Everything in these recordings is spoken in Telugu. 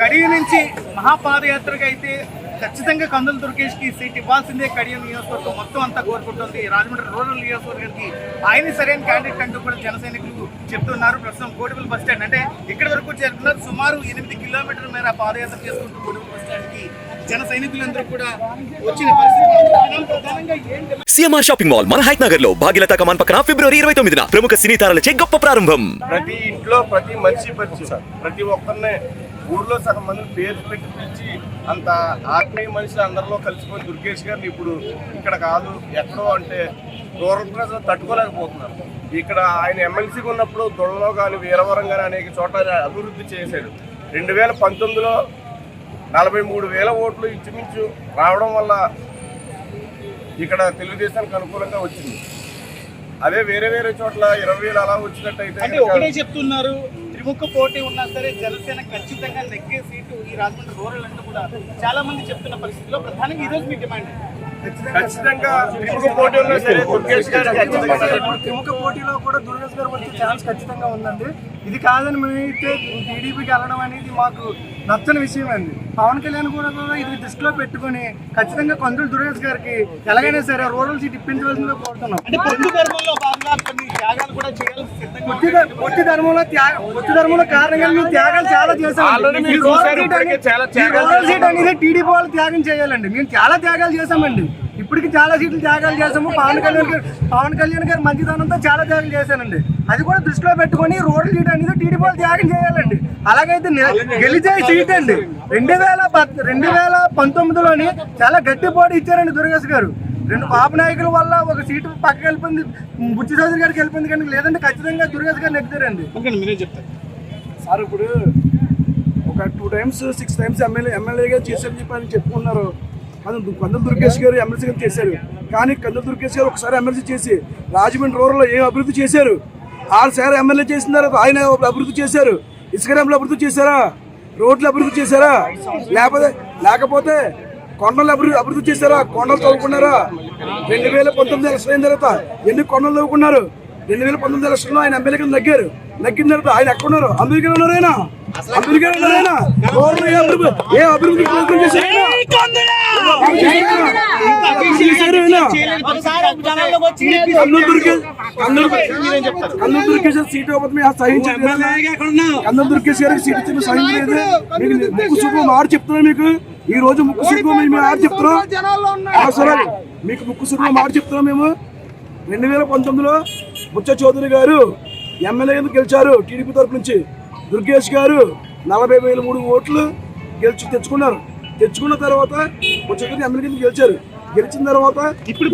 కడియ నుంచి మహాపాదయాత్రగా అయితే ఖచ్చితంగా కందుల దుర్గేష్కి సీట్ ఇవ్వాల్సిందే కడియం నియోజకవర్గం మొత్తం అంతా కోరుకుంటుంది. రాజమండ్రి రూరల్ నియోజకవర్గానికి ఆయన సరైన క్యాండిడేట్ అంటూ కూడా జన సైనికులు చెప్తున్నారు. ప్రస్తుతం కోటిపల్లి బస్ స్టాండ్ అంటే ఇక్కడి వరకు చేరుకున్నారు. సుమారు ఎనిమిది కిలోమీటర్ల మేర పాదయాత్ర చేసుకుంటూ కోటిపల్లి బస్ స్టాండ్కి జన సైనికులందరూ కూడా వచ్చిన పరిస్థితి సిఎంఆర్ షాపింగ్ మాల్ మన హైట్ నగర్లో భాగ్యలత కమాన్ పక్కన ఫిబ్రవరి ఇరవై తొమ్మిదిన ప్రముఖ సినీ తారలచే గొప్ప ప్రారంభం. ప్రతి ఇంట్లో ప్రతి మనిషి పరిచయం. ప్రతి ఒక్కరినే ఊర్లో సగం మందిని పేరు పెట్టి పిలిచి అంత ఆత్మీయ మనిషి అందరిలో కలిసిపోయిన దుర్గేష్ గారిని ఇప్పుడు ఇక్కడ కాదు ఎక్కడో అంటే రూరల్ ప్రజలు తట్టుకోలేకపోతున్నారు. ఇక్కడ ఆయన ఎమ్మెల్సీగా ఉన్నప్పుడు దొడలో కానీ వీరవరం కానీ అనేక చోట్ల అభివృద్ధి చేశాడు. రెండు వేల పంతొమ్మిదిలో నలభై మూడు వేల ఓట్లు ఇంచుమించు రావడం వల్ల ఇక్కడ తెలుగుదేశానికి అనుకూలంగా వచ్చింది. అదే వేరే వేరే చోట్ల ఇరవై వేలు అలా వచ్చినట్టయితే కనుక- ఒకటే చెప్తున్నారు త్రిముఖ పోటీ ఉన్నా సరే జనసేన ఖచ్చితంగా నెగ్గే సీటు ఈ రాజమండ్రి రూరల్ అంటూ కూడా చాలా మంది చెప్తున్న పరిస్థితిలో ప్రధానంగా ఈ రోజు మీ డిమాండ్. ఖచ్చితంగా త్రిముఖ పోటీ ఉన్నా సరే పోటీలో కూడా దుర్గేష్ గారు వచ్చే ఛాన్స్ ఖచ్చితంగా ఉందండి. ఇది కాదని మేమైతే టీడీపీకి వెళ్ళడం అనేది మాకు నచ్చని విషయం అండి. పవన్ కళ్యాణ్ కూడా కూడా ఇది దృష్టిలో పెట్టుకొని ఖచ్చితంగా కొందరు దుర్గేష్ గారికి ఎలాగైనా సరే రూరల్ సీట్ ఇప్పించవలసిందిగా కోరుతున్నాం. పొట్టి ధర్మంలో త్యాగ పొట్టి ధర్మంలో కారణంగా మేము త్యాగాలు చాలా చేసాం సీట్ అనేది- టీడీపీ వాళ్ళు త్యాగం చేయాలండి. మేము చాలా త్యాగాలు చేసామండి ఇప్పటికి చాలా సీట్లు త్యాగాలు చేసాము పవన్ కళ్యాణ్ గారు పవన్ కళ్యాణ్ గారు మంచితనంతో చాలా త్యాగం చేశానండి. అది కూడా దృష్టిలో పెట్టుకొని రూరల్ సీట్ అనేది టీడీపీ వాళ్ళు త్యాగం చేయాలండి. అలాగైతే గెలిచే సీట్ అండి. రెండు వేల పద్- రెండు వేల పంతొమ్మిదిలోని చాలా గట్టి పోటీ ఇచ్చారండి దుర్గేష్ గారు. రెండు పాప నాయకుల వల్ల ఒక సీటు పక్కకి వెళ్ళిపోయింది బుచ్చి చౌదరి గారికి వెళ్ళిపోయింది కానీ లేదంటే ఖచ్చితంగా దుర్గేష్ గారు నెగ్గుతారండి ఓకే మీరే చెప్తారు. సార్ ఇప్పుడు ఒక two times six times MLA ఎమ్మెల్యేగా చేశారని చెప్పి ఆయన చెప్పుకున్నారు. కానీ కందుల దుర్గేష్ గారు ఎమ్మెల్సీ గారు చేశారు. కానీ కందుల దుర్గేష్ గారు ఒకసారి ఎమ్మెల్సీ చేసి రాజమండ్రి రూరల్లో ఏం అభివృద్ధి చేశారు? ఆరు సార్ ఎమ్మెల్యే చేసిన తర్వాత ఆయన అభివృద్ధి చేశారు. ఇసుక డ్యామ్లు అభివృద్ధి చేశారా? రోడ్లు అభివృద్ధి చేశారా? లేకపోతే లేకపోతే కొండలు అభివృద్ధి అభివృద్ధి చేశారా? కొండలు తవ్వుకున్నారా? రెండు వేల పంతొమ్మిది ఎలక్షన్ అయిన తర్వాత ఎన్ని కొండలు తవ్వుకున్నారు? రెండు వేల పంతొమ్మిది ఎలక్షన్ ఆయన ఎమ్మెల్యేగా నగ్గారు. నగ్గిన తర్వాత ఆయన ఎక్కడున్నారు? అమెరికాలో ఉన్నారు ఆయన? అమెరికాలో ఉన్నారు ఆయన? ఏ అభివృద్ధి ప్రోగ్రాం సీట్ ఇవ్వకపోతే సహించలేదు సీట్ సహించలేదు మీకు ముక్కు చెప్తున్నాం మీకు. ఈ రోజు ముక్కు సూపు మేము ఆరు చెప్తున్నాం అవసరం మీకు ముక్కు సూపు మాట చెప్తున్నాం మేము? రెండు వేల పంతొమ్మిదిలో బుచ్చ చౌదరి గారు ఎమ్మెల్యే కింద గెలిచారు? టీడీపీ తరపు నుంచి దుర్గేష్ గారు నలభై వేల మూడు ఓట్లు గెలిచి తెచ్చుకున్నారు. తెచ్చుకున్న తర్వాత బుచ్చ చౌదరి ఎమ్మెల్యే కింద గెలిచారు? గెలిచిన తర్వాత ఇప్పుడు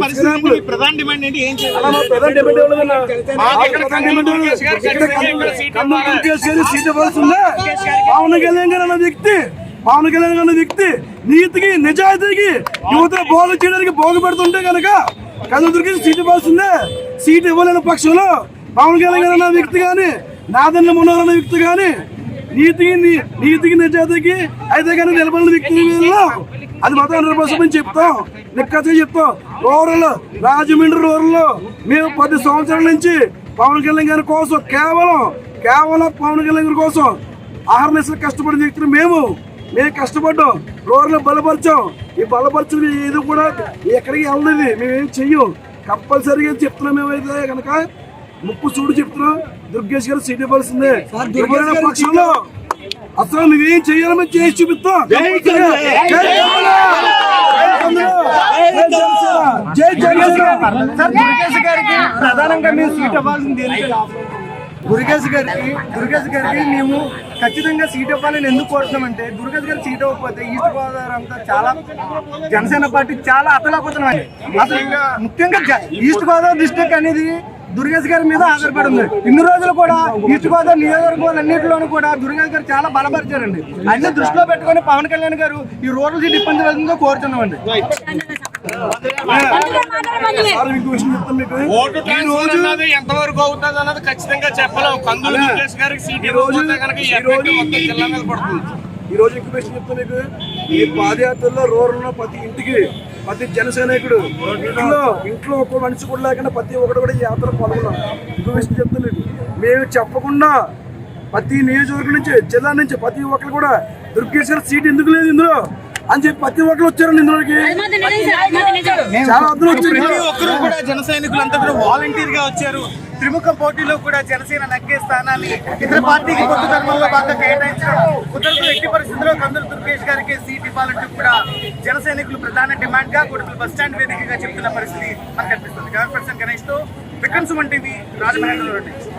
ప్రధాన డిమాండ్ ఏంటి? ఏం చేయాలి? సీట్ ఇవ్వాల్సిందే. పవన్ కళ్యాణ్ గారు అన్న వ్యక్తి పవన్ కళ్యాణ్ అనే వ్యక్తి నీతికి నిజాయితీకి యువత బాగు చేయడానికి బాగుపడుతుంటే కనుక కన్ను సీటు సీట్ ఇవ్వాల్సిందే. సీటు ఇవ్వలేని పక్షంలో పవన్ కళ్యాణ్ గారు అన్న వ్యక్తి కానీ నాదన్న మనోహర్ అన్న వ్యక్తి కానీ నీతికి నీతికి నిజాయితీకి అయితే కానీ నిలబడిన వ్యక్తి అది మాత్రం హండ్రెడ్ పర్సెంట్ మేము చెప్తాం. నిక్కచ్చగా చెప్తాం. రూరల్ రాజమండ్రి రూరల్ మేము పది సంవత్సరాల నుంచి పవన్ కళ్యాణ్ గారి కోసం కేవలం కేవలం పవన్ కళ్యాణ్ గారి కోసం ఆహర్నిశలు కష్టపడిన వ్యక్తులు మేము. మేము కష్టపడ్డాం రూరల్ బలపరిచాం ఈ బలపరిచిన ఇది కూడా ఎక్కడికి వెళ్ళలేదు మేమేం చెయ్యం కంపల్సరీగా చెప్తున్నాం మేమైతే కనుక ముప్పు చూడు చెప్తున్నాం దుర్గేష్ గారు సీట్ ఇవ్వాల్సిందే పక్షంలో అసలు నువ్వేం చేయాలో మేము చేసి చూపిస్తాం జై ప్రధానంగా మేము సీట్ ఇవ్వాల్సింది? దుర్గేష్ గారికి దుర్గేష్ గారికి మేము ఖచ్చితంగా సీట్ ఇవ్వాలని ఎందుకు కోరుతున్నామంటే దుర్గేష్ గారికి సీట్ ఇవ్వకపోతే ఈస్ట్ గోదావరి అంతా చాలా జనసేన పార్టీ చాలా అతలాకుతున్నాయి అసలు ముఖ్యంగా ఈస్ట్ గోదావరి డిస్ట్రిక్ట్ అనేది దుర్గేష్ గారి మీద ఆధారపడి ఉంది. ఇన్ని రోజులు కూడా ఈస్ట్ గోదావరి నియోజకవర్గాలు అన్నింటిలోనూ కూడా దుర్గేష్ గారు చాలా బలపరిచారండి. అన్ని దృష్టిలో పెట్టుకొని పవన్ కళ్యాణ్ గారు ఈ రూరల్ సీట్ ఇబ్బంది కోరుతున్నామండి. ఓటు ట్రాన్స్ఫర్ అన్నది ఎంతవరకు అవుతుంది అన్నది ఖచ్చితంగా చెప్పలేం. కందులు దుర్గేష్ గారికి సీట్ రోజు- కనుక జిల్లా మీద పడుతుంది. ఈ రోజు ఇంక్యుబేషన్ చెప్తా మీకు ఈ పాదయాత్రలో రూరల్ ప్రతి ఇంటికి ప్రతి జన సైనికుడు ఇంట్లో ఇంట్లో ఒక్క మనిషి కూడా లేకుండా ప్రతి ఒక్కడు కూడా ఈ యాత్ర పాల్గొన్నాం ఇంక్యుబేషన్ చెప్తా మీకు. మేము చెప్పకుండా ప్రతి నియోజకవర్గం నుంచి జిల్లా నుంచి ప్రతి ఒక్కరు కూడా దుర్గేష్ గారి సీట్ ఎందుకు లేదు ఇందులో? అని చెప్పి ప్రతి ఒక్కరు వచ్చారండి ఇందులోకి మాత్రం నిజం చాలా అర్థం వచ్చింది. ప్రతి ఒక్కరు కూడా జన సైనికులంతా కూడా వాలంటీర్గా వచ్చారు. త్రిముఖ పోటీలో కూడా జనసేన నగ్గే స్థానాన్ని ఇతర పార్టీకి కొత్త ధర్మంలో బాగా కేటాయించడం కుదరదు ఎట్టి పరిస్థితుల్లో కందులు దుర్గేష్ గారికి సీట్ ఇవ్వాలంటూ కూడా జన సైనికులు ప్రధాన డిమాండ్గా కొడుకులు బస్ స్టాండ్ వేదికగా చెప్తున్న పరిస్థితి మనకు కనిపిస్తుంది. గవర్నర్ పర్సన్ గణేష్తో విక్రమ్ సుమన్ టీవీ రాజమహేంద్ర రెడ్డి